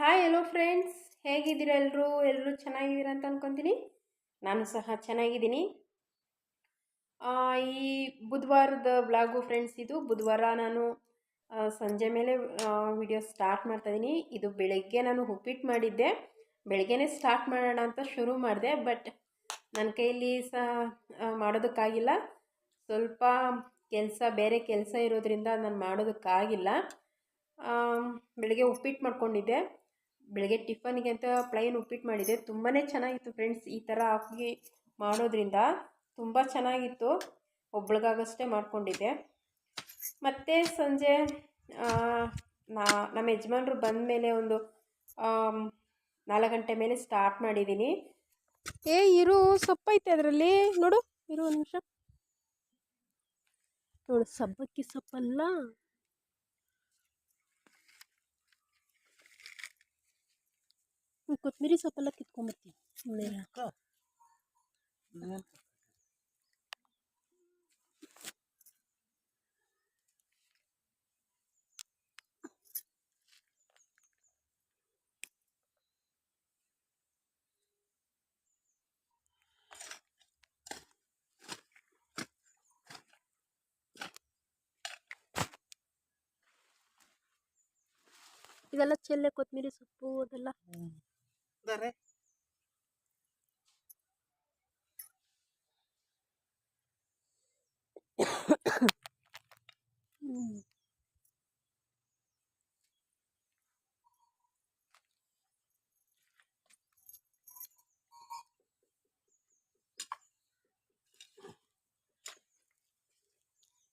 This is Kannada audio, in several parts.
ಹಾಯ್ ಹಲೋ ಫ್ರೆಂಡ್ಸ್ ಹೇಗಿದ್ದೀರಾ ಎಲ್ಲರೂ ಎಲ್ಲರೂ ಚೆನ್ನಾಗಿದ್ದೀರ ಅಂತ ಅಂದ್ಕೊತೀನಿ ನಾನು ಸಹ ಚೆನ್ನಾಗಿದ್ದೀನಿ. ಈ ಬುಧವಾರದ ಬ್ಲಾಗು ಫ್ರೆಂಡ್ಸ್ ಇದು ಬುಧವಾರ ನಾನು ಸಂಜೆ ಮೇಲೆ ವಿಡಿಯೋ ಸ್ಟಾರ್ಟ್ ಮಾಡ್ತಾಯಿದ್ದೀನಿ ಇದು ಬೆಳಗ್ಗೆ ನಾನು ಉಪ್ಪಿಟ್ಟು ಮಾಡಿದ್ದೆ. ಬೆಳಗ್ಗೆನೇ ಸ್ಟಾರ್ಟ್ ಮಾಡೋಣ ಅಂತ ಶುರು ಮಾಡಿದೆ ಬಟ್ ನನ್ನ ಕೈಯಲ್ಲಿ ಸಹ ಮಾಡೋದಕ್ಕಾಗಿಲ್ಲ. ಸ್ವಲ್ಪ ಕೆಲಸ, ಬೇರೆ ಕೆಲಸ ಇರೋದ್ರಿಂದ ನಾನು ಮಾಡೋದಕ್ಕಾಗಿಲ್ಲ. ಬೆಳಗ್ಗೆ ಉಪ್ಪಿಟ್ಟು ಮಾಡ್ಕೊಂಡಿದ್ದೆ. ಬೆಳಗ್ಗೆ ಟಿಫನ್ಗೆ ಅಂತ ಪ್ಲೈನ್ ಉಪ್ಪಿಟ್ಟು ಮಾಡಿದೆ. ತುಂಬಾ ಚೆನ್ನಾಗಿತ್ತು ಫ್ರೆಂಡ್ಸ್ ಈ ಥರ ಹಾಕಿ ಮಾಡೋದ್ರಿಂದ. ತುಂಬ ಚೆನ್ನಾಗಿತ್ತು. ಒಬ್ಳಿಗಾಗಷ್ಟೇ ಮಾಡಿಕೊಂಡಿದ್ದೆ. ಮತ್ತು ಸಂಜೆ ನಾ, ನಮ್ಮ ಯಜಮಾನ್ರು ಬಂದ ಮೇಲೆ ಒಂದು ನಾಲ್ಕು ಗಂಟೆ ಮೇಲೆ ಸ್ಟಾರ್ಟ್ ಮಾಡಿದ್ದೀನಿ ಏ, ಇರು, ಸೊಪ್ಪೈತೆ ಅದರಲ್ಲಿ. ನೋಡು, ಇರು ಒಂದು ನಿಮಿಷ. ನೋಡು, ಸಬ್ಬಕ್ಕಿ ಸೊಪ್ಪಲ್ಲ. ಕೊತ್ತಂಬರಿ ಸೊಪ್ಪೆಲ್ಲ ಕಿತ್ಕೊಂಬರ್ತೀನಿ. ಇದೆಲ್ಲ ಚೆಲ್ಲೆ ಕೊತ್ತಂಬರಿ ಸೊಪ್ಪು ಅದೆಲ್ಲ. ಹ್ಮ್.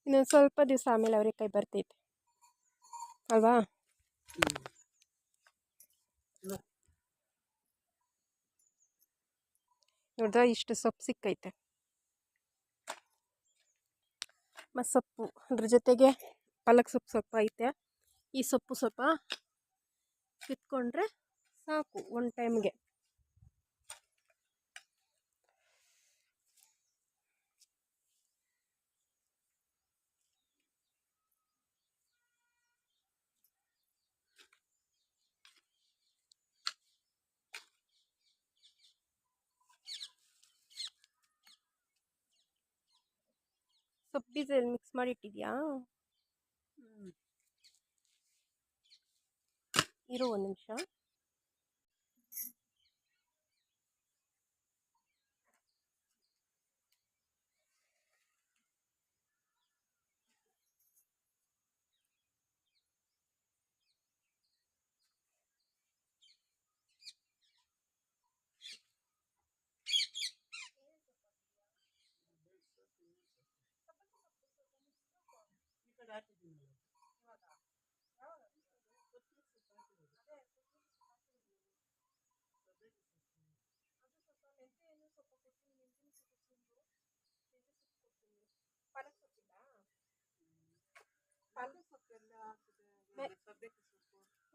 ಇನ್ನೊಂದು ಸ್ವಲ್ಪ ದಿವಸ ಆಮೇಲೆ ಅವರೆಕಾಯಿ ಬರ್ತೈತೆ ಅಲ್ವಾ ನೋಡ್ದ ಇಷ್ಟು ಸೊಪ್ಪು ಸಿಕ್ಕೈತೆ. ಮತ್ತು ಸೊಪ್ಪು ಅದ್ರ ಜೊತೆಗೆ ಪಾಲಕ್ ಸೊಪ್ಪು ಸ್ವಲ್ಪ ಐತೆ. ಈ ಸೊಪ್ಪು ಸ್ವಲ್ಪ ಕಿತ್ಕೊಂಡ್ರೆ ಸಾಕು ಒಂದು ಟೈಮ್ಗೆ ಬೀಜ ಮಿಕ್ಸ್ ಮಾಡಿ ಇಟ್ಟಿದ್ಯಾ? ಇರೋ ಒಂದು ನಿಮಿಷ.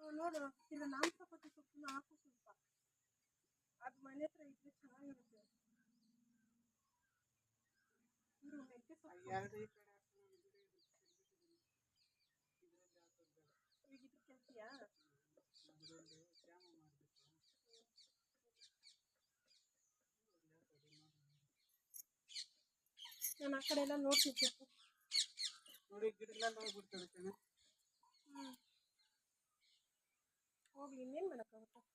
ನೋಡು ಇಲ್ಲ ನಾಮ ಸಪೋಟಿ ಸೊಪ್ಪನ್ನು ಹಾಕು ಸ್ವಲ್ಪ ಅದು ಮನೆ ಹತ್ರ ಇದ್ರೆ ಚೆನ್ನಾಗಿರುತ್ತೆ ಇರು ಮೆಂತ್ಯ ಸೊಪ್ಪು ಈಗ ನಾನು ಆ ಕಡೆ ಎಲ್ಲ ನೋಡ್ತಿದ್ದೆ. ನೋಡಿ ಗಿಡಗಳೆಲ್ಲ ಹೋಗ್ಬಿಡ್ತದೆ ಕಣೆ ಹೋಗ್ಲಿ ಇನ್ನೇನು ಮಾಡೋಕ್ಕಾಗುತ್ತೆ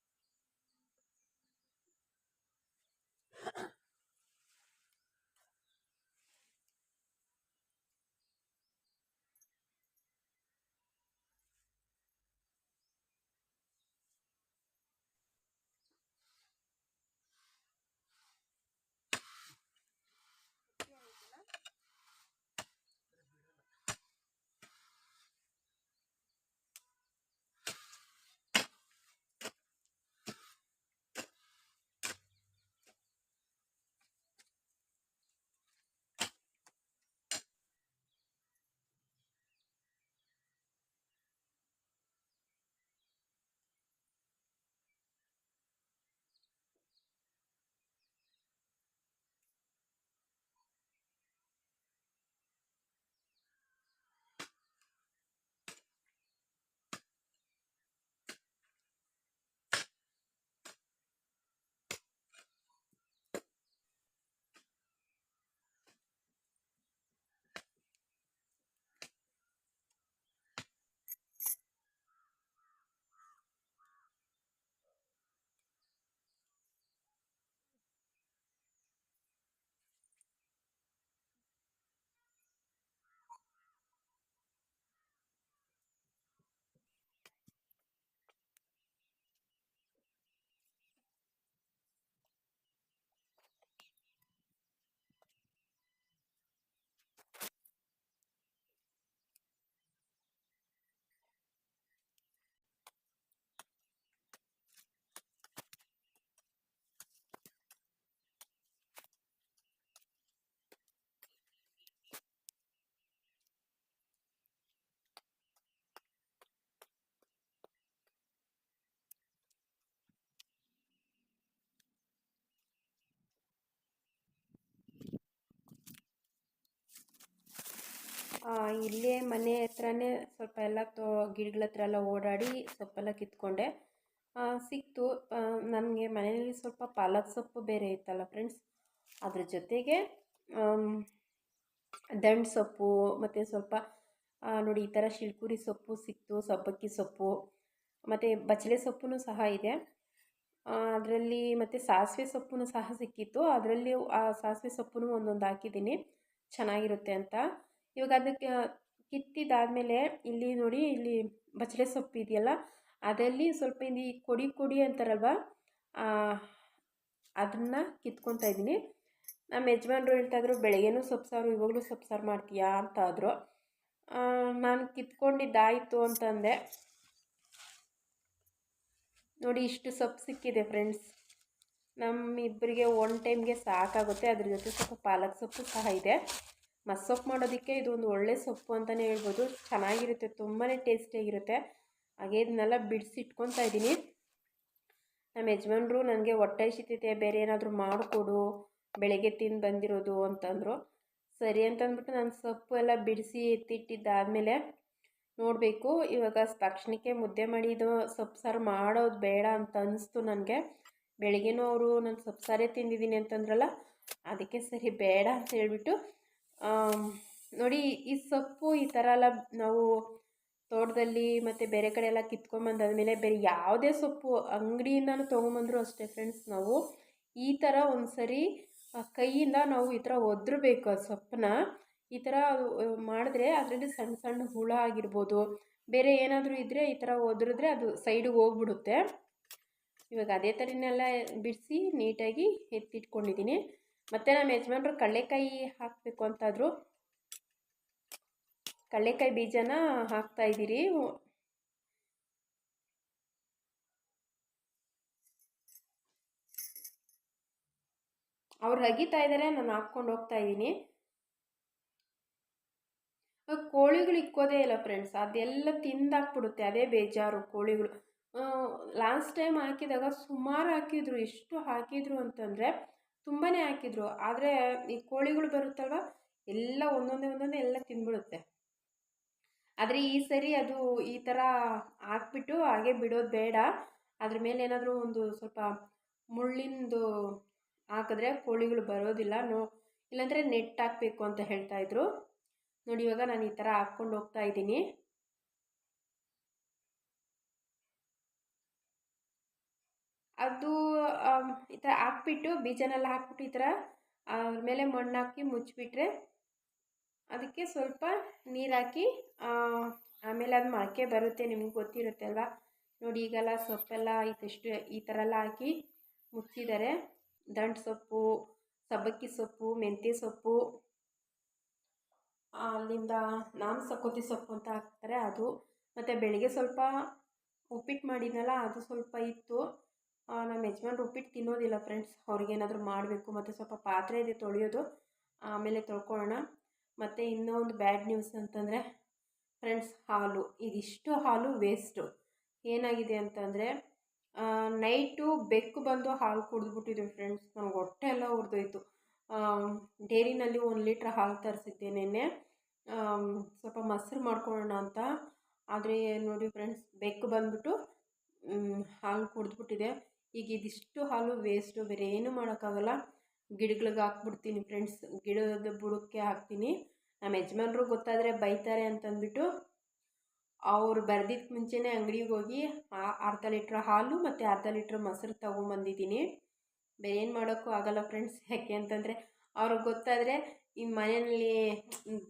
ಇಲ್ಲೇ ಮನೆ ಹತ್ರನೇ ಸ್ವಲ್ಪ ಎಲ್ಲ ತೋ, ಗಿಡಗಳ ಹತ್ರ ಎಲ್ಲ ಓಡಾಡಿ ಸೊಪ್ಪೆಲ್ಲ ಕಿತ್ಕೊಂಡೆ. ಸಿಕ್ತು. ನನಗೆ ಮನೆಯಲ್ಲಿ ಸ್ವಲ್ಪ ಪಾಲಕ್ ಸೊಪ್ಪು ಬೇರೆ ಇತ್ತಲ್ಲ ಫ್ರೆಂಡ್ಸ್ ಅದ್ರ ಜೊತೆಗೆ ದಂಡ್ ಸೊಪ್ಪು, ಮತ್ತು ಸ್ವಲ್ಪ ನೋಡಿ ಈ ಥರ ಶಿಲ್ಕುರಿ ಸೊಪ್ಪು ಸಿಕ್ತು, ಸಬ್ಬಕ್ಕಿ ಸೊಪ್ಪು, ಮತ್ತು ಬಚಲೆ ಸೊಪ್ಪು ಸಹ ಇದೆ. ಅದರಲ್ಲಿ ಮತ್ತು ಸಾಸಿವೆ ಸೊಪ್ಪು ಸಹ ಸಿಕ್ಕಿತ್ತು. ಅದರಲ್ಲಿ ಆ ಸಾಸಿವೆ ಸೊಪ್ಪು ಒಂದೊಂದು ಹಾಕಿದ್ದೀನಿ. ಚೆನ್ನಾಗಿರುತ್ತೆ ಅಂತ. ಇವಾಗ ಅದಕ್ಕೆ ಕಿತ್ತಿದ್ದಾದಮೇಲೆ ಇಲ್ಲಿ ನೋಡಿ ಇಲ್ಲಿ ಬಚಲೆ ಸೊಪ್ಪು ಇದೆಯಲ್ಲ, ಅದರಲ್ಲಿ ಸ್ವಲ್ಪ ಇಲ್ಲಿ ಕೊಡಿ ಕೊಡಿ ಅಂತಾರಲ್ವ ಅದನ್ನು ಕಿತ್ಕೊತಾ ಇದ್ದೀನಿ. ನಮ್ಮ ಯಜಮಾನ್ರು ಹೇಳ್ತಾಯಿದ್ರು ಬೆಳಗ್ಗೆನೂ ಸೊಪ್ಪು ಸಾರು, ಇವಾಗಲೂ ಸೊಪ್ಪು ಸಾರು ಮಾಡ್ತೀಯಾ? ಅಂತ ಆದರು. ನಾನು ಕಿತ್ಕೊಂಡಿದ್ದಾಯಿತು ಅಂತಂದೆ. ನೋಡಿ ಇಷ್ಟು ಸೊಪ್ಪು ಸಿಕ್ಕಿದೆ ಫ್ರೆಂಡ್ಸ್. ನಮ್ಮಿಬ್ಬರಿಗೆ ಒನ್ ಟೈಮ್ಗೆ ಸಾಕಾಗುತ್ತೆ, ಅದ್ರ ಜೊತೆ ಸ್ವಲ್ಪ ಪಾಲಕ್ ಸೊಪ್ಪು ಸಹ ಇದೆ. ಮಸ್ಸೊಪ್ಪು ಮಾಡೋದಕ್ಕೆ ಇದು ಒಂದು ಒಳ್ಳೆ ಸೊಪ್ಪು ಅಂತಲೇ ಹೇಳ್ಬೋದು. ಚೆನ್ನಾಗಿರುತ್ತೆ ತುಂಬಾ ಟೇಸ್ಟಿಯಾಗಿರುತ್ತೆ. ಹಾಗೆ ಇದನ್ನೆಲ್ಲ ಬಿಡಿಸಿ ಇಟ್ಕೊತಾ ಇದ್ದೀನಿ. ನಮ್ಮ ಯಜಮಾನ್ರು ನನಗೆ ಹೊಟ್ಟೆ ಹಸಿತೈತೆ ಬೇರೆ ಏನಾದರೂ ಮಾಡಿಕೊಡು, ಬೆಳಗ್ಗೆ ತಿಂದು ಬಂದಿರೋದು ಅಂತಂದರು. ಸರಿ ಅಂತಂದ್ಬಿಟ್ಟು ನಾನು ಸೊಪ್ಪು ಎಲ್ಲ ಬಿಡಿಸಿ ಎತ್ತಿಟ್ಟಿದ್ದಾದಮೇಲೆ ನೋಡಬೇಕು, ಇವಾಗ ತಕ್ಷಣಕ್ಕೆ ಮುದ್ದೆ ಮಾಡಿದ್ದು ಸೊಪ್ಪು ಸಾರು ಮಾಡೋದು ಬೇಡ ಅಂತ ಅನ್ನಿಸ್ತು ನನಗೆ. ಬೆಳಗ್ಗೆನೂ ಅವರು, ನಾನು ಸೊಪ್ಪು ಸಾರೇ ತಿಂದಿದ್ದೀನಿ ಅಂತಂದ್ರಲ್ಲ, ಅದಕ್ಕೆ ಸರಿ ಬೇಡ ಅಂತ ಹೇಳ್ಬಿಟ್ಟು ನೋಡಿ, ಈ ಸೊಪ್ಪು ಈ ಥರ ಎಲ್ಲ ನಾವು ತೋಟದಲ್ಲಿ ಮತ್ತು ಬೇರೆ ಕಡೆ ಎಲ್ಲ ಕಿತ್ಕೊಂಬಂದಾದ್ಮೇಲೆ ಬೇರೆ ಯಾವುದೇ ಸೊಪ್ಪು ಅಂಗಡಿಯಿಂದನೂ ತೊಗೊಂಬಂದರೂ ಅಷ್ಟೇ ಫ್ರೆಂಡ್ಸ್ ನಾವು. ಈ ಥರ ಒಂದು ಸರಿ ಕೈಯಿಂದ ನಾವು ಈ ಥರ ಒದ್ರಬೇಕು ಆ ಸೊಪ್ಪನ್ನ. ಈ ಥರ ಮಾಡಿದ್ರೆ ಅದರಲ್ಲಿ ಸಣ್ಣ ಸಣ್ಣ ಹುಳ ಆಗಿರ್ಬೋದು, ಬೇರೆ ಏನಾದರೂ ಇದ್ದರೆ ಈ ಥರ ಒದ್ರಿದ್ರೆ ಅದು ಸೈಡಿಗೆ ಹೋಗ್ಬಿಡುತ್ತೆ. ಇವಾಗ ಅದೇ ಥರನೆಲ್ಲ ಬಿಡಿಸಿ ನೀಟಾಗಿ ಎತ್ತಿಟ್ಕೊಂಡಿದ್ದೀನಿ. ಮತ್ತು ನಮ್ಮ ಯಜಮಾನ್ರು ಕಡಲೆಕಾಯಿ ಹಾಕಬೇಕು ಅಂತಾದ್ರು. ಕಡಲೆಕಾಯಿ ಬೀಜನ ಹಾಕ್ತಾ ಇದ್ದೀರಿ. ಅವ್ರು ಹಗಿತಾ ಇದ್ದಾರೆ ನಾನು ಹಾಕ್ಕೊಂಡು ಹೋಗ್ತಾ ಇದ್ದೀನಿ. ಕೋಳಿಗಳು ಇಕ್ಕೋದೇ ಇಲ್ಲ ಫ್ರೆಂಡ್ಸ್ ಅದೆಲ್ಲ ತಿಂದಾಕ್ಬಿಡುತ್ತೆ, ಅದೇ ಬೇಜಾರು ಕೋಳಿಗಳು. ಲಾಸ್ಟ್ ಟೈಮ್ ಹಾಕಿದಾಗ ಸುಮಾರು ಹಾಕಿದ್ರು ಎಷ್ಟು ಹಾಕಿದ್ರು ಅಂತಂದರೆ ತುಂಬಾ ಹಾಕಿದ್ರು. ಆದರೆ ಈ ಕೋಳಿಗಳು ಬರುತ್ತಲ್ವ? ಎಲ್ಲ ಒಂದೊಂದೇ ಒಂದೊಂದೇ ಎಲ್ಲ ತಿಂದ್ಬಿಡುತ್ತೆ ಆದರೆ ಈ ಸರಿ ಅದು ಈ ಥರ ಹಾಕ್ಬಿಟ್ಟು ಹಾಗೆ ಬಿಡೋದು ಬೇಡ. ಅದ್ರ ಮೇಲೆ ಏನಾದರೂ ಒಂದು ಸ್ವಲ್ಪ ಮುಳ್ಳಿಂದು ಹಾಕಿದ್ರೆ ಕೋಳಿಗಳು ಬರೋದಿಲ್ಲ. ನೋ, ಇಲ್ಲಾಂದರೆ ನೆಟ್ ಹಾಕಬೇಕು ಅಂತ ಹೇಳ್ತಾಯಿದ್ರು ನೋಡಿ, ಇವಾಗ ನಾನು ಈ ಥರ ಹಾಕ್ಕೊಂಡು ಹೋಗ್ತಾ ಇದ್ದೀನಿ. ಅದು ಈ ಥರ ಹಾಕ್ಬಿಟ್ಟು ಬೀಜನೆಲ್ಲ ಹಾಕ್ಬಿಟ್ಟು ಈ ಥರ ಅದ್ರ ಮೇಲೆ ಮಣ್ಣು ಹಾಕಿ ಮುಚ್ಚಿಬಿಟ್ರೆ ಅದಕ್ಕೆ ಸ್ವಲ್ಪ ನೀರು ಹಾಕಿ ಆಮೇಲೆ ಅದು ಮೊಳಕೆ ಬರುತ್ತೆ, ನಿಮ್ಗೆ ಗೊತ್ತಿರುತ್ತೆ ಅಲ್ವಾ? ನೋಡಿ ಈಗೆಲ್ಲ ಸೊಪ್ಪೆಲ್ಲ ಇದಿಷ್ಟು ಈ ಥರ ಎಲ್ಲ ಹಾಕಿ ಮುಚ್ಚಿದ್ದಾರೆ ದಂಟು ಸೊಪ್ಪು, ಸಬ್ಬಕ್ಕಿ ಸೊಪ್ಪು, ಮೆಂತ್ಯ ಸೊಪ್ಪು ಅಲ್ಲಿಂದ ನಾನು ಸಕೋತಿ ಸೊಪ್ಪು ಅಂತ ಹಾಕ್ತಾರೆ ಅದು. ಮತ್ತು ಬೆಳಿಗ್ಗೆ ಸ್ವಲ್ಪ ಉಪ್ಪಿಟ್ಟು ಮಾಡಿದ್ನಲ್ಲ, ಅದು ಸ್ವಲ್ಪ ಇತ್ತು. ನಮ್ಮ ಯಜಮಾನ್ರು ಉಪ್ಪಿಟ್ಟು ತಿನ್ನೋದಿಲ್ಲ ಫ್ರೆಂಡ್ಸ್ ಅವ್ರಿಗೇನಾದರೂ ಮಾಡಬೇಕು, ಮತ್ತು ಸ್ವಲ್ಪ ಪಾತ್ರೆ ಇದೆ ತೊಳೆಯೋದು, ಆಮೇಲೆ ತೊಳ್ಕೊಳ್ಳೋಣ. ಮತ್ತು ಇನ್ನೊಂದು ಬ್ಯಾಡ್ ನ್ಯೂಸ್ ಅಂತಂದರೆ ಫ್ರೆಂಡ್ಸ್ ಹಾಲು. ಇದಿಷ್ಟು ಹಾಲು ವೇಸ್ಟು ಏನಾಗಿದೆ ಅಂತಂದರೆ ನೈಟು ಬೆಕ್ಕು ಬಂದು ಹಾಲು ಕುಡಿದ್ಬಿಟ್ಟಿದ್ವಿ ಫ್ರೆಂಡ್ಸ್ ನನಗೆ ಹೊಟ್ಟೆ ಎಲ್ಲ ಹುರಿದೋಯ್ತು ಡೇರಿನಲ್ಲಿ ಒಂದು ಲೀಟ್ರ್ ಹಾಲು ತರಿಸಿದ್ದೆ ನೆನ್ನೆ. ಸ್ವಲ್ಪ ಮೊಸರು ಮಾಡ್ಕೊಳ್ಳೋಣ ಅಂತ. ಆದರೆ ನೋಡಿ ಫ್ರೆಂಡ್ಸ್ ಬೆಕ್ಕು ಬಂದುಬಿಟ್ಟು ಹಾಲು ಕುಡಿದ್ಬಿಟ್ಟಿದೆ. ಈಗ ಇದಿಷ್ಟು ಹಾಲು ವೇಸ್ಟು ಬೇರೆ ಏನೂ ಮಾಡೋಕ್ಕಾಗಲ್ಲ. ಗಿಡಗಳಿಗೆ ಹಾಕ್ಬಿಡ್ತೀನಿ ಫ್ರೆಂಡ್ಸ್ ಗಿಡದ ಬುಡಕ್ಕೆ ಹಾಕ್ತೀನಿ. ನಮ್ಮ ಯಜಮಾನ್ರು ಗೊತ್ತಾದರೆ ಬೈತಾರೆ ಅಂತಂದ್ಬಿಟ್ಟು ಅವ್ರು ಬರೆದಿದ್ದ ಮುಂಚೆನೇ ಅಂಗಡಿಗೆ ಹೋಗಿ ಅರ್ಧ ಲೀಟ್ರ್ ಹಾಲು ಮತ್ತು ಅರ್ಧ ಲೀಟ್ರ್ ಮೊಸರು ತೊಗೊಂಬಂದಿದ್ದೀನಿ. ಬೇರೆ ಏನು ಮಾಡೋಕ್ಕೂ ಆಗಲ್ಲ ಫ್ರೆಂಡ್ಸ್ ಯಾಕೆ ಅಂತಂದರೆ ಅವ್ರಿಗೆ ಗೊತ್ತಾದರೆ ಈ ಮನೆಯಲ್ಲಿ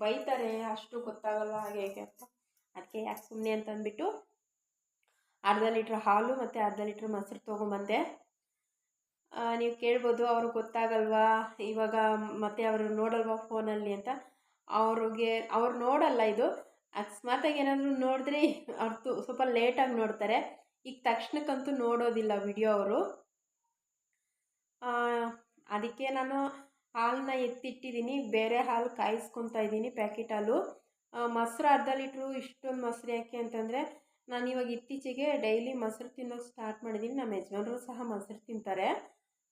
ಬೈತಾರೆ ಅಷ್ಟು ಗೊತ್ತಾಗಲ್ಲ ಹಾಗೆ ಅಂತ. ಅದಕ್ಕೆ ಯಾಕೆ ಸುಮ್ಮನೆ ಅಂತಂದ್ಬಿಟ್ಟು ಅರ್ಧ ಲೀಟ್ರ್ ಹಾಲು ಮತ್ತು ಅರ್ಧ ಲೀಟ್ರ್ ಮೊಸರು ತೊಗೊಂಬಂದೆ ನೀವು ಕೇಳ್ಬೋದು ಅವ್ರಿಗೆ ಗೊತ್ತಾಗಲ್ವಾ? ಇವಾಗ ಮತ್ತೆ ಅವರು ನೋಡಲ್ವಾ ಫೋನಲ್ಲಿ ಅಂತ. ಅವ್ರಿಗೆ, ಅವ್ರು ನೋಡಲ್ಲ ಇದು. ಅಕಸ್ಮಾತಾಗಿ ಏನಾದರೂ ನೋಡಿದ್ರೆ ಅವ್ರು ಸ್ವಲ್ಪ ಲೇಟಾಗಿ ನೋಡ್ತಾರೆ. ಈಗ ತಕ್ಷಣಕ್ಕಂತೂ ನೋಡೋದಿಲ್ಲ ವಿಡಿಯೋ ಅವರು. ಅದಕ್ಕೆ ನಾನು ಹಾಲನ್ನ ಎತ್ತಿಟ್ಟಿದ್ದೀನಿ. ಬೇರೆ ಹಾಲು ಕಾಯಿಸ್ಕೊತಾ ಇದ್ದೀನಿ ಪ್ಯಾಕೆಟ್ ಹಾಲು. ಮೊಸರು ಅರ್ಧ ಲೀಟ್ರು ಇಷ್ಟೊಂದು ಮೊಸರು ಯಾಕೆ ಅಂತಂದರೆ ನಾನು ಇವಾಗ ಇತ್ತೀಚೆಗೆ ಡೈಲಿ ಮೊಸರು ತಿನ್ನೋದು ಸ್ಟಾರ್ಟ್ ಮಾಡಿದ್ದೀನಿ ನಮ್ಮ ಯಜಮಾನರು ಸಹ ಮೊಸರು ತಿಂತಾರೆ.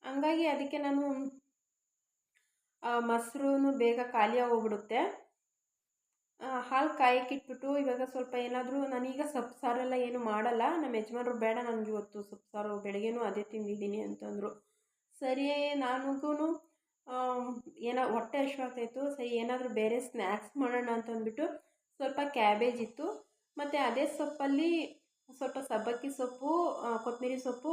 ಹಂಗಾಗಿ ಅದಕ್ಕೆ ನಾನು ಮೊಸರು ಬೇಗ ಖಾಲಿಯಾಗಿ ಹೋಗ್ಬಿಡುತ್ತೆ ಹಾಲು ಕಾಯಕ್ಕಿಟ್ಬಿಟ್ಟು ಇವಾಗ ಸ್ವಲ್ಪ ಏನಾದರೂ ನಾನೀಗ ಸೊಪ್ಪು ಸಾರೆಲ್ಲ ಏನು ಮಾಡಲ್ಲ. ನಮ್ಮ ಯಜಮಾನರು ಬೇಡ ನನಗೆ ಇವತ್ತು ಸೊಪ್ಪು ಸಾರು, ಬೆಳಗ್ಗೆನೂ ಅದೇ ತಿಂದಿದ್ದೀನಿ ಅಂತಂದರು. ಸರಿ ನನಗೂ ಏನೋ ಹೊಟ್ಟೆ ಹಶ್ವಾಗ್ತಾಯಿತ್ತು ಸರಿ, ಏನಾದರೂ ಬೇರೆ ಸ್ನ್ಯಾಕ್ಸ್ ಮಾಡೋಣ ಅಂತಂದ್ಬಿಟ್ಟು ಸ್ವಲ್ಪ ಕ್ಯಾಬೇಜ್ ಇತ್ತು. ಮತ್ತು ಅದೇ ಸೊಪ್ಪಲ್ಲಿ ಸ್ವಲ್ಪ ಸಬ್ಬಕ್ಕಿ ಸೊಪ್ಪು ಕೊತ್ತಂಬರಿ ಸೊಪ್ಪು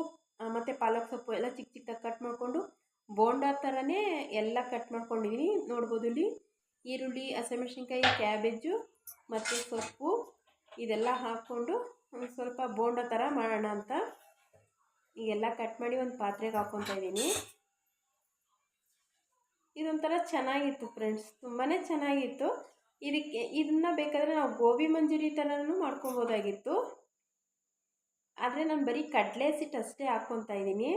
ಮತ್ತು ಪಾಲಕ್ ಸೊಪ್ಪು ಎಲ್ಲ ಚಿಕ್ಕ ಚಿಕ್ಕದಾಗಿ ಕಟ್ ಮಾಡಿಕೊಂಡು ಬೋಂಡಾ ಥರನೇ ಎಲ್ಲ ಕಟ್ ಮಾಡ್ಕೊಂಡಿದ್ದೀನಿ ನೋಡ್ಬೋದು ಇಲ್ಲಿ ಈರುಳ್ಳಿ, ಹಸಿಮೆಣ್ಸಿನ್ಕಾಯಿ ಕ್ಯಾಬೇಜು ಮತ್ತು ಸೊಪ್ಪು ಇದೆಲ್ಲ ಹಾಕ್ಕೊಂಡು ಸ್ವಲ್ಪ ಬೋಂಡ ಥರ ಮಾಡೋಣ ಅಂತ ಈಗೆಲ್ಲ ಕಟ್ ಮಾಡಿ ಒಂದು ಪಾತ್ರೆಗೆ ಹಾಕ್ಕೊತಾ ಇದ್ದೀನಿ ಇದೊಂಥರ ಚೆನ್ನಾಗಿತ್ತು ಫ್ರೆಂಡ್ಸ್ ತುಂಬಾ ಚೆನ್ನಾಗಿತ್ತು. ಇದಕ್ಕೆ ಇದನ್ನ ಬೇಕಾದರೆ ನಾವು ಗೋಬಿ ಮಂಚೂರಿ ಥರನೂ ಮಾಡ್ಕೊಬೋದಾಗಿತ್ತು. ಆದರೆ ನಾನು ಬರೀ ಕಡಲೆ ಸಿಟ್ಟು ಅಷ್ಟೇ ಹಾಕ್ಕೊತಾ ಇದ್ದೀನಿ.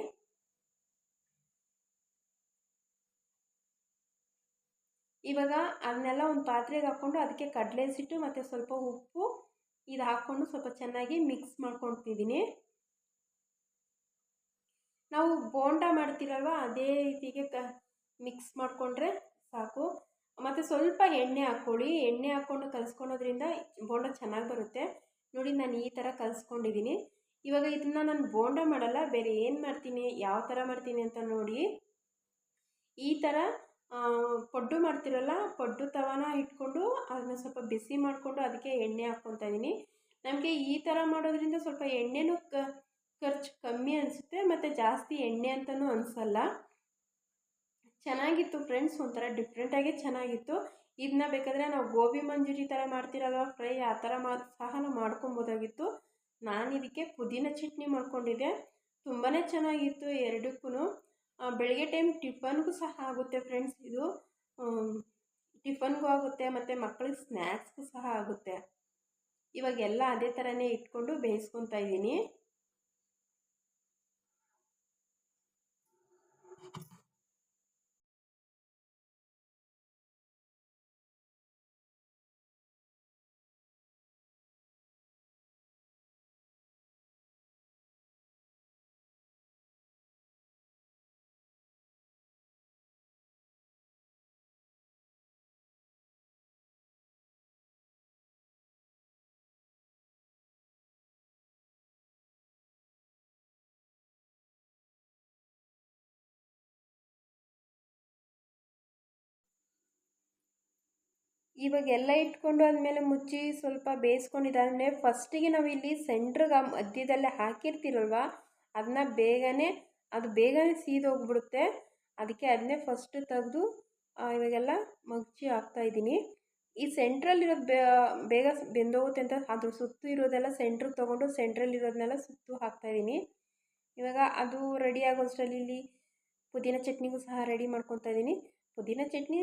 ಇವಾಗ ಅದನ್ನೆಲ್ಲ ಒಂದು ಪಾತ್ರೆಗೆ ಹಾಕ್ಕೊಂಡು ಅದಕ್ಕೆ ಕಡಲೆ ಸಿಟ್ಟು ಮತ್ತು ಸ್ವಲ್ಪ ಉಪ್ಪು ಇದು ಹಾಕ್ಕೊಂಡು ಸ್ವಲ್ಪ ಚೆನ್ನಾಗಿ ಮಿಕ್ಸ್ ಮಾಡ್ಕೊತಿದ್ದೀನಿ ನಾವು ಬೋಂಡ ಮಾಡ್ತೀರಲ್ವ, ಅದೇ ರೀತಿಗೆ ಕ ಮಿಕ್ಸ್ ಮಾಡಿಕೊಂಡ್ರೆ ಸಾಕು. ಮತ್ತು ಸ್ವಲ್ಪ ಎಣ್ಣೆ ಹಾಕ್ಕೊಳ್ಳಿ. ಎಣ್ಣೆ ಹಾಕ್ಕೊಂಡು ಕಲಿಸ್ಕೊಳೋದ್ರಿಂದ ಬೋಂಡ ಚೆನ್ನಾಗಿ ಬರುತ್ತೆ. ನೋಡಿ ನಾನು ಈ ಥರ ಕಲಿಸ್ಕೊಂಡಿದ್ದೀನಿ ಇವಾಗ ಇದನ್ನು ನಾನು ಬೋಂಡ ಮಾಡಲ್ಲ, ಬೇರೆ ಏನು ಮಾಡ್ತೀನಿ, ಯಾವ ಥರ ಮಾಡ್ತೀನಿ ಅಂತ ನೋಡಿ. ಈ ಥರ ಪಡ್ಡು ಮಾಡ್ತಿರಲ್ಲ, ಪಡ್ಡು ತವನ ಇಟ್ಕೊಂಡು ಅದನ್ನ ಸ್ವಲ್ಪ ಬಿಸಿ ಮಾಡಿಕೊಂಡು ಅದಕ್ಕೆ ಎಣ್ಣೆ ಹಾಕ್ಕೊತಾ ಇದ್ದೀನಿ ನಮಗೆ ಈ ಥರ ಮಾಡೋದ್ರಿಂದ ಸ್ವಲ್ಪ ಎಣ್ಣೆನೂ ಖರ್ಚು ಕಮ್ಮಿ ಅನಿಸುತ್ತೆ, ಮತ್ತು ಜಾಸ್ತಿ ಎಣ್ಣೆ ಅಂತಲೂ ಅನಿಸಲ್ಲ. ಚೆನ್ನಾಗಿತ್ತು ಫ್ರೆಂಡ್ಸ್ ಒಂಥರ ಡಿಫ್ರೆಂಟಾಗಿ ಚೆನ್ನಾಗಿತ್ತು. ಇದನ್ನ ಬೇಕಾದರೆ ನಾವು ಗೋಬಿ ಮಂಜೂರಿ ಥರ ಮಾಡ್ತಿರಲ್ವ ಫ್ರೈ ಆ ಥರ ಮಾ, ಸಹ ನಾವು ಮಾಡ್ಕೊಬೋದಾಗಿತ್ತು. ನಾನು ಇದಕ್ಕೆ ಪುದೀನ ಚಟ್ನಿ ಮಾಡ್ಕೊಂಡಿದ್ದೆ. ತುಂಬಾ ಚೆನ್ನಾಗಿತ್ತು ಎರಡಕ್ಕೂ ಬೆಳಗ್ಗೆ ಟೈಮ್ ಟಿಫನ್ಗೂ ಸಹ ಆಗುತ್ತೆ ಫ್ರೆಂಡ್ಸ್ ಇದು. ಟಿಫನ್ಗೂ ಆಗುತ್ತೆ ಮತ್ತು ಮಕ್ಕಳಿಗೆ ಸ್ನ್ಯಾಕ್ಸ್ಗೂ ಸಹ ಆಗುತ್ತೆ. ಇವಾಗೆಲ್ಲ ಅದೇ ಥರನೇ ಇಟ್ಕೊಂಡು ಬೇಯಿಸ್ಕೊತಾ ಇದ್ದೀನಿ. ಇವಾಗ ಎಲ್ಲ ಇಟ್ಕೊಂಡು ಆದಮೇಲೆ ಮುಚ್ಚಿ ಸ್ವಲ್ಪ ಬೇಯಿಸ್ಕೊಂಡಿದ್ದಾದ್ಮೇಲೆ ಫಸ್ಟಿಗೆ ನಾವು ಇಲ್ಲಿ ಸೆಂಟ್ರಿಗೆ ಮಧ್ಯದಲ್ಲೇ ಹಾಕಿರ್ತೀರಲ್ವ ಅದನ್ನ ಬೇಗನೆ, ಅದು ಬೇಗನೆ ಸೀದೋಗ್ಬಿಡುತ್ತೆ ಅದಕ್ಕೆ ಅದನ್ನೇ ಫಸ್ಟ್ ತೆಗೆದು ಇವಾಗೆಲ್ಲ ಮಗ್ಚಿ ಹಾಕ್ತಾಯಿದ್ದೀನಿ ಈ ಸೆಂಟ್ರಲ್ಲಿರೋದು ಬೇಗ ಬೆಂದೋಗುತ್ತೆ ಅಂತ ಅದ್ರ ಸುತ್ತು ಇರೋದೆಲ್ಲ ಸೆಂಟ್ರಿಗೆ ತೊಗೊಂಡು ಸೆಂಟ್ರಲ್ಲಿರೋದನ್ನೆಲ್ಲ ಸುತ್ತು ಹಾಕ್ತಾಯಿದ್ದೀನಿ ಇವಾಗ ಅದು ರೆಡಿ ಆಗೋಷ್ಟರಲ್ಲಿ ಇಲ್ಲಿ ಪುದೀನ ಚಟ್ನಿಗೂ ಸಹ ರೆಡಿ ಮಾಡ್ಕೊತಾ ಇದ್ದೀನಿ. ಪುದೀನ ಚಟ್ನಿ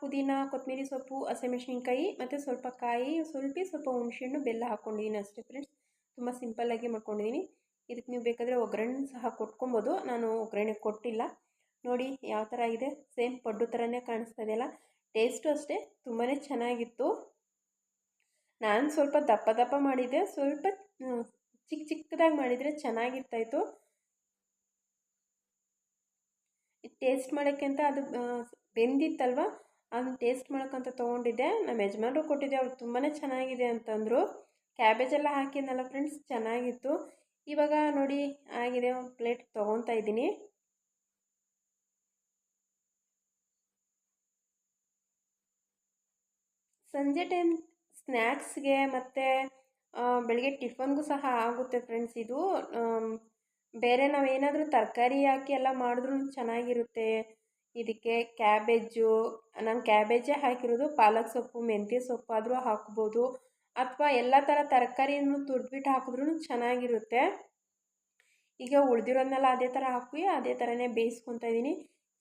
ಪುದೀನ ಕೊತ್ತಂಬರಿ ಸೊಪ್ಪು, ಹಸಿಮೆಣ್ಸಿನ್ಕಾಯಿ ಮತ್ತು ಸ್ವಲ್ಪ ಕಾಯಿ ಸ್ವಲ್ಪ ಸ್ವಲ್ಪ ಹುಣಸೆಹಣ್ಣು, ಬೆಲ್ಲ ಹಾಕ್ಕೊಂಡಿದ್ದೀನಿ ಅಷ್ಟೇ ಫ್ರೆಂಡ್ಸ್ ತುಂಬ ಸಿಂಪಲ್ಲಾಗಿ ಮಾಡ್ಕೊಂಡಿದ್ದೀನಿ ಇದಕ್ಕೆ ನೀವು ಬೇಕಾದರೆ ಒಗ್ಗರಣೆ ಸಹ ಕೊಟ್ಕೊಬೋದು. ನಾನು ಒಗ್ಗರಣೆ ಕೊಟ್ಟಿಲ್ಲ. ನೋಡಿ ಯಾವ ಥರ ಇದೆ. ಸೇಮ್ ಪಡ್ಡು ಥರನೇ ಕಾಣಿಸ್ತಾ ಇದೆಯಲ್ಲ ಟೇಸ್ಟು ಅಷ್ಟೇ. ತುಂಬಾ ಚೆನ್ನಾಗಿತ್ತು. ನಾನು ಸ್ವಲ್ಪ ದಪ್ಪ ದಪ್ಪ ಮಾಡಿದ್ದೆ. ಸ್ವಲ್ಪ ಚಿಕ್ಕ ಚಿಕ್ಕದಾಗಿ ಮಾಡಿದರೆ ಚೆನ್ನಾಗಿರ್ತಾಯಿತ್ತು ಟೇಸ್ಟ್ ಮಾಡೋಕ್ಕಿಂತ ಅದು ಬೆಂದಿತ್ತಲ್ವ? ಅದನ್ನ ಟೇಸ್ಟ್ ಮಾಡೋಕ್ಕಂತ ತೊಗೊಂಡಿದ್ದೆ. ನಮ್ಮ ಯಜಮಾನರು ಕೊಟ್ಟಿದ್ದೆ. ಅವ್ರು ತುಂಬಾ ಚೆನ್ನಾಗಿದೆ ಅಂತಂದರು. ಕ್ಯಾಬೇಜೆಲ್ಲ ಹಾಕಿದ್ನಲ್ಲ ಫ್ರೆಂಡ್ಸ್ ಚೆನ್ನಾಗಿತ್ತು. ಇವಾಗ ನೋಡಿ ಆಗಿದೆ. ಒಂದು ಪ್ಲೇಟ್ ತೊಗೊತಾ ಇದ್ದೀನಿ. ಸಂಜೆ ಟೈಮ್ ಸ್ನ್ಯಾಕ್ಸ್ಗೆ ಮತ್ತು ಬೆಳಗ್ಗೆ ಟಿಫನ್ಗೂ ಸಹ ಆಗುತ್ತೆ ಫ್ರೆಂಡ್ಸ್ ಇದು. ಬೇರೆ ನಾವು ಏನಾದರೂ ತರಕಾರಿ ಹಾಕಿ ಎಲ್ಲ ಮಾಡಿದ್ರೂ ಚೆನ್ನಾಗಿರುತ್ತೆ. ಇದಕ್ಕೆ ಕ್ಯಾಬೇಜು, ನಾನು ಕ್ಯಾಬೇಜೇ ಹಾಕಿರೋದು, ಪಾಲಕ್ ಸೊಪ್ಪು, ಮೆಂತ್ಯ ಸೊಪ್ಪಾದರೂ ಹಾಕ್ಬೋದು. ಅಥವಾ ಎಲ್ಲ ಥರ ತರಕಾರಿಯನ್ನು ತುರಿದ್ಬಿಟ್ಟು ಹಾಕಿದ್ರೂ ಚೆನ್ನಾಗಿರುತ್ತೆ. ಈಗ ಉಳಿದಿರೋದನ್ನೆಲ್ಲ ಅದೇ ಥರ ಹಾಕಿ ಅದೇ ಥರನೇ ಬೇಯಿಸ್ಕೊತಾ ಇದ್ದೀನಿ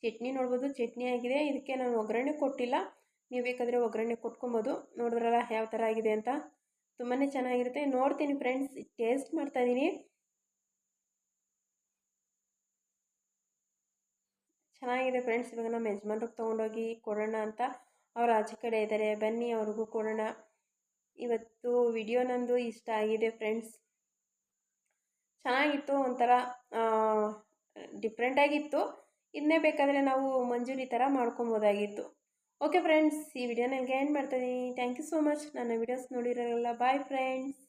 ಚಟ್ನಿ ನೋಡ್ಬೋದು, ಚಟ್ನಿ ಆಗಿದೆ. ಇದಕ್ಕೆ ನಾನು ಒಗ್ಗರಣೆ ಕೊಟ್ಟಿಲ್ಲ. ನೀವು ಬೇಕಾದರೆ ಒಗ್ಗರಣೆ ಕೊಟ್ಕೊಬೋದು. ನೋಡಿದ್ರಲ್ಲ ಯಾವ ಥರ ಆಗಿದೆ ಅಂತ. ತುಂಬಾ ಚೆನ್ನಾಗಿರುತ್ತೆ. ನೋಡ್ತೀನಿ ಫ್ರೆಂಡ್ಸ್, ಟೇಸ್ಟ್ ಮಾಡ್ತಾಯಿದ್ದೀನಿ ಚೆನ್ನಾಗಿದೆ ಫ್ರೆಂಡ್ಸ್ ಇವಾಗ ನಮ್ಮ ಯಜಮಾನ್ರಿಗೆ ತೊಗೊಂಡೋಗಿ ಕೊಡೋಣ ಅಂತ ಅವ್ರು ಆಚೆ ಕಡೆ ಇದ್ದಾರೆ ಬನ್ನಿ, ಅವ್ರಿಗೂ ಕೊಡೋಣ. ಇವತ್ತು ವಿಡಿಯೋ ನಂದು ಇಷ್ಟ ಆಗಿದೆ ಫ್ರೆಂಡ್ಸ್ ಚೆನ್ನಾಗಿತ್ತು ಒಂಥರ ಡಿಫ್ರೆಂಟಾಗಿತ್ತು ಇದನ್ನೇ ಬೇಕಾದರೆ ನಾವು ಮಂಜೂರಿ ಥರ ಮಾಡ್ಕೊಬೋದಾಗಿತ್ತು. ಓಕೆ ಫ್ರೆಂಡ್ಸ್ ಈ ವಿಡಿಯೋ ನನಗೆ ಏನು ಮಾಡ್ತಾಯಿದ್ದೀನಿ ಥ್ಯಾಂಕ್ ಯು ಸೋ ಮಚ್ ನನ್ನ ವಿಡಿಯೋಸ್ ನೋಡಿರೋಲ್ಲ ಬಾಯ್ ಫ್ರೆಂಡ್ಸ್